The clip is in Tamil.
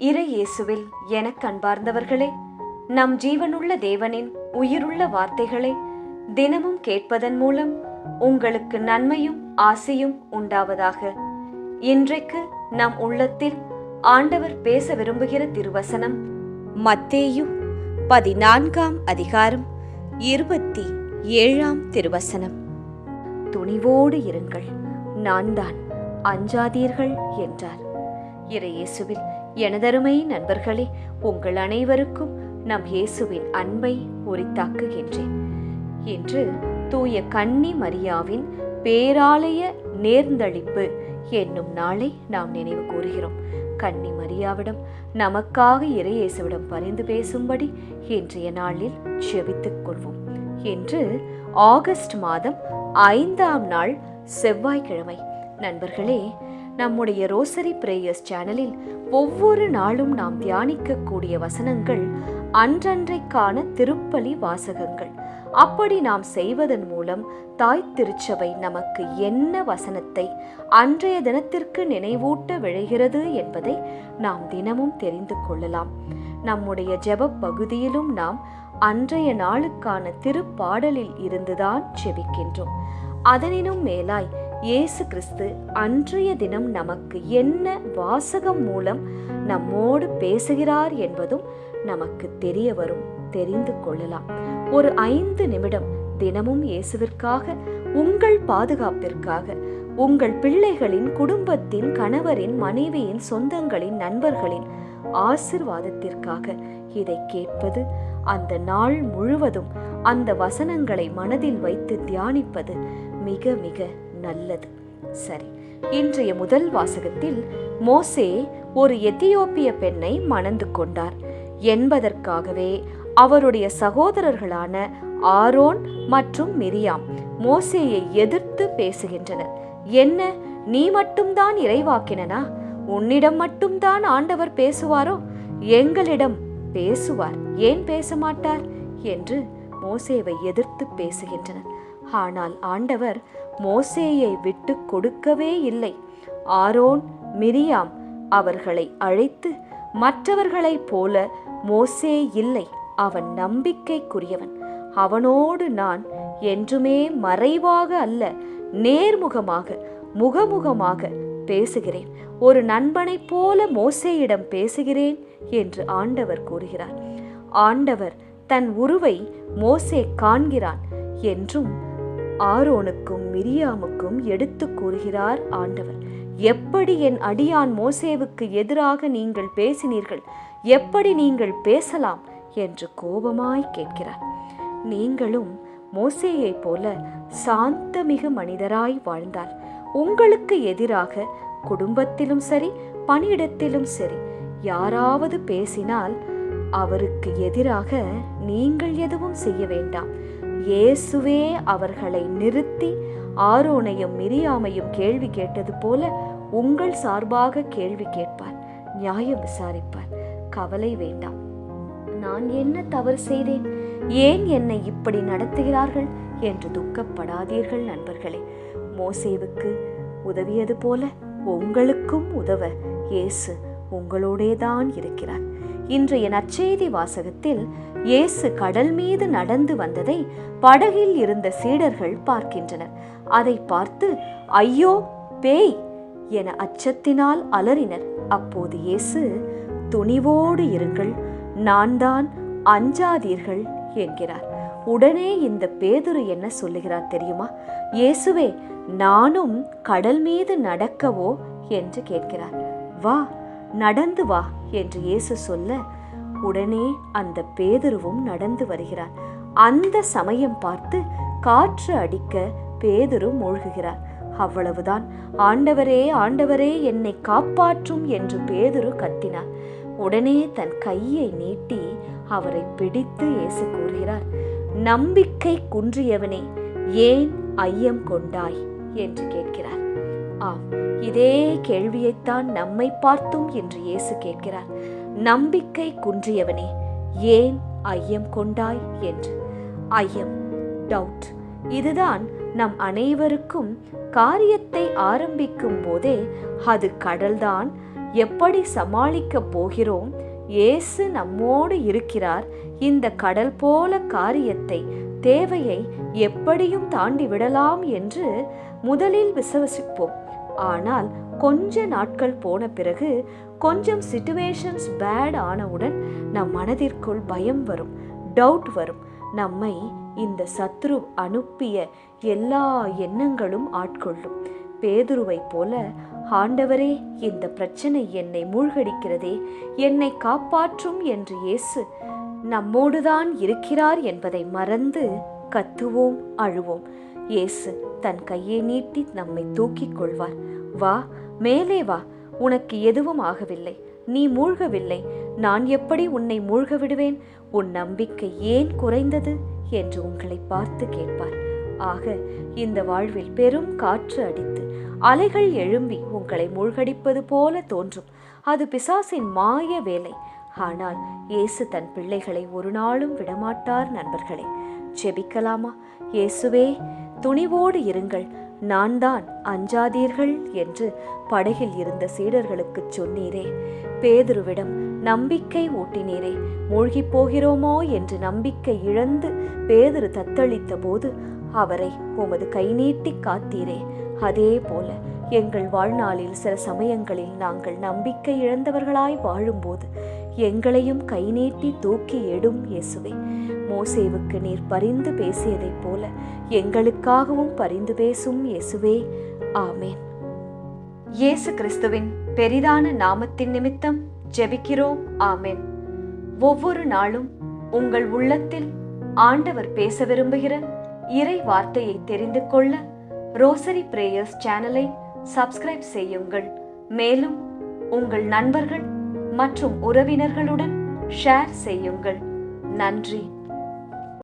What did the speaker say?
இறை இயேசுவில் எனக் அன்பார்ந்தவர்களே நம் ஜீவனுள்ள தேவனின் உயிருள்ள வார்த்தைகளை தினமும் கேட்பதன் மூலம் உங்களுக்கு நன்மையும் ஆசையும் உண்டாவதாக. இன்றைக்கு நம் உள்ளத்தில் ஆண்டவர் பேச விரும்புகிற திருவசனம் மத்தேயு பதினான்காம் அதிகாரம் இருபத்தி ஏழாம் திருவசனம். துணிவோடு இருங்கள் நான் தான் அஞ்சாதீர்கள் என்றார். இறையேசுவில் எனதருமை நண்பர்களே உங்கள் அனைவருக்கும் நம் இயேசுவின் அன்பை உரித்தாக்குகின்றேன். இன்று தூய கன்னி மரியாவின் பேராலய நேர்ந்தளிப்பு என்னும் நாளை நாம் நினைவு கூறுகிறோம். கன்னி மரியாவிடம் நமக்காக இறையேசுவிடம் பரிந்து பேசும்படி இன்றைய நாளில் செபித்துக் கொள்வோம். இன்று ஆகஸ்ட் மாதம் ஐந்தாம் நாள் செவ்வாய்க்கிழமை. நண்பர்களே நம்முடைய ரோசரி பிரேயர்ஸ் சேனலில் ஒவ்வொரு நாளும் நாம் தியானிக்கக்கூடிய வசனங்கள் அன்றன்றைக்கான திருப்பலி வாசகங்கள். அப்படி நாம் செய்வதன் மூலம் தாய் திருச்சபை நமக்கு என்ன வசனத்தை அன்றைய தினத்திற்கு நினைவூட்ட விழைகிறது என்பதை நாம் தினமும் தெரிந்து கொள்ளலாம். நம்முடைய ஜெப பகுதியிலும் நாம் அன்றைய நாளுக்கான திருப்பாடலில் இருந்துதான் செபிக்கின்றோம் அதனினும் மேலாய் இயேசு கிறிஸ்து அன்றைய தினம் நமக்கு என்ன வாசகம் மூலம் நம்மோடு பேசுகிறார் என்பதும் நமக்கு தெரிய வரும் தெரிந்து கொள்ளலாம். ஒரு ஐந்து நிமிடம் தினமும் இயேசுவிற்காக உங்கள் பாதுகாப்பிற்காக உங்கள் பிள்ளைகளின் குடும்பத்தின் கணவரின் மனைவியின் சொந்தங்களின் நண்பர்களின் ஆசிர்வாதத்திற்காக இதை கேட்பது அந்த நாள் முழுவதும் அந்த வசனங்களை மனதில் வைத்து தியானிப்பது மிக மிக நல்லது. சரி இன்றைய முதல் வாசகத்தில் மோசே ஒரு எத்தியோப்பிய பெண்ணை மணந்து கொண்டார். என்பதற்காகவே அவருடைய சகோதரர்களான ஆரோன் மற்றும் மிரியாம் மோசேயை எதிர்த்து பேசுகின்றனர். என்ன நீ மட்டும்தான் இறைவாக்கினனா? உன்னிடம் மட்டும்தான் ஆண்டவர் பேசுவாரோ? எங்களிடம் பேசுவார் ஏன் பேச மாட்டார்? என்று மோசேவை எதிர்த்து பேசுகின்றனர். ஆனால் ஆண்டவர் மோசேயை விட்டு கொடுக்கவே இல்லை. ஆரோன் மிரியாம் அவர்களை அழைத்து மற்றவர்களைப் போல மோசே இல்லை அவன் நம்பிக்கைக்குரியவன். அவனோடு நான் என்றுமே மறைவாக அல்ல நேர்முகமாக முகமுகமாக பேசுகிறேன். ஒரு நண்பனைப் போல மோசேயிடம் பேசுகிறேன் என்று ஆண்டவர் கூறுகிறார். ஆண்டவர் தன் உருவை மோசே காண்கிறான் என்றும் ஆரோனுக்கும் மிரியாமுக்கும் எடுத்து கூறுகிறார் ஆண்டவர். எப்படி என் அடியான் மோசேவுக்கு எதிராக நீங்கள் பேசினீர்கள்? எப்படி நீங்கள் பேசலாம்? என்று கோபமாய் கேட்கிறார். நீங்களும் மோசேயைப் போல சாந்தமிகு மனிதராய் வாழ்ந்தார் உங்களுக்கு எதிராக குடும்பத்திலும் சரி பணியிடத்திலும் சரி யாராவது பேசினால் அவருக்கு எதிராக நீங்கள் எதுவும் செய்ய வேண்டாம். இயேசுவே அவர்களை நிறுத்தி ஆரோனையும் மிரியாமையும் கேள்வி கேட்டது போல உங்கள் சார்பாக கேள்வி கேட்பார் நியாயம் விசாரிப்பார். கவலை வேண்டாம். நான் என்ன தவறு செய்தேன்? ஏன் என்னை இப்படி நடத்துகிறார்கள் என்று துக்கப்படாதீர்கள் நண்பர்களே. மோசேவுக்கு உதவியது போல உங்களுக்கும் உதவ இயேசு உங்களோடேதான் இருக்கிறார். இன்றைய நற்செய்தி வாசகத்தில் இயேசு கடல் மீது நடந்து வந்ததை படகில் இருந்த சீடர்கள் பார்க்கின்றனர். அதை பார்த்து ஐயோ பேய்! என அச்சத்தினால் அலறினர். அப்போது இயேசு துணிவோடு இருங்கள் நான் தான் அஞ்சாதீர்கள் என்கிறார். உடனே இந்த பேதுரு என்ன சொல்லுகிறார் தெரியுமா? இயேசுவே நானும் கடல் மீது நடக்கவோ? என்று கேட்கிறார். வா நடந்து வா என்று இயேசு சொல்ல உடனே அந்த பேதுருவும் நடந்து வருகிறார். அந்த சமயம் பார்த்து காற்று அடிக்க பேதுரு மூழ்குகிறார். அவ்வளவுதான். ஆண்டவரே ஆண்டவரே என்னை காப்பாற்றும் என்று பேதுரு கத்தினார். உடனே தன் கையை நீட்டி அவரை பிடித்து இயேசு கூறுகிறார் நம்பிக்கை குன்றியவனே ஏன் ஐயம் கொண்டாய்? என்று கேட்கிறார். ஆம் இதே கேள்வியைத்தான் நம்மை பார்த்தும் என்று இயேசு கேட்கிறார். நம்பிக்கை குன்றியவனே ஏன் ஐயம் கொண்டாய் என்று? ஐயம் டவுட் இதுதான் நம் அனைவருக்கும் காரியத்தை ஆரம்பிக்கும் போதே அது கடல்தான். எப்படி சமாளிக்கப் போகிறோம்? இயேசு நம்மோடு இருக்கிறார். இந்த கடல் போல காரியத்தை தேவையை எப்படியும் தாண்டி விடலாம் என்று முதலில் விசுவசிப்போம். ஆனால் கொஞ்ச நாட்கள் போன பிறகு கொஞ்சம் சிச்சுவேஷன்ஸ் பேட் ஆனவுடன் நம் மனதிற்குள் பயம் வரும் டவுட் வரும். நம்மை இந்த சத்ரு அனுப்பிய எல்லா எண்ணங்களும் ஆட்கொள்ளும். பேதுருவைப் போல ஆண்டவரே இந்த பிரச்சனை என்னை மூழ்கடிக்கிறதே என்னை காப்பாற்றும் என்று இயேசு நம்மோடுதான் இருக்கிறார் என்பதை மறந்து கத்துவோம் அழுவோம். இயேசு தன் கையை நீட்டி நம்மை தூக்கிக் கொள்வார். வா மேலே வா. உனக்கு எதுவும் ஆகவில்லை. நீ மூழ்கவில்லை. நான் எப்படி உன்னை மூழ்க விடுவேன் உன் நம்பிக்கை ஏன் குறைந்தது? என்று உங்களை பார்த்து கேட்பார். ஆக இந்த வாழ்வில் பெரும் காற்று அடித்து அலைகள் எழும்பி உங்களை மூழ்கடிப்பது போல தோன்றும். அது பிசாசின் மாய வேலை. ஆனால் இயேசு தன் பிள்ளைகளை ஒரு நாளும் விடமாட்டார் நண்பர்களே. செபிக்கலாமா இயேசுவே துணிவோடு இருங்கள். நான் தான் அஞ்சாதீர்கள் என்று படகில் இருந்த சீடர்களுக்கு சொன்னீரே. பேதுருவிடம் நம்பிக்கை ஊட்டினீரே. மூழ்கிப் போகிறோமோ என்று நம்பிக்கை இழந்து பேதுரு தத்தளித்த போது அவரை உமது கை நீட்டி காத்தீரே. அதே போல எங்கள் வாழ்நாளில் சில சமயங்களில் நாங்கள் நம்பிக்கை இழந்தவர்களாய் வாழும்போது எங்களையும் கை நீட்டி தூக்கி எடும் இயேசுவே. மோசேவுக்கு நீர் பரிந்து பேசியதைப் போல எங்களுக்காகவும் பரிந்து பேசும் இயேசுவே. ஆமேன். இயேசு கிறிஸ்துவின் பெரிதான நாமத்தின் நிமித்தம் ஜெபிக்கிறோம். ஆமேன். ஒவ்வொரு நாளும் உங்கள் உள்ளத்தில் ஆண்டவர் பேச விரும்புகிற இறை வார்த்தையை தெரிந்து கொள்ள ரோசரி பிரேயர்ஸ் சேனலை சப்ஸ்கிரைப் செய்யுங்கள். மேலும் உங்கள் நண்பர்கள் மற்றும் உறவினர்களுடன் ஷேர் செய்யுங்கள். நன்றி.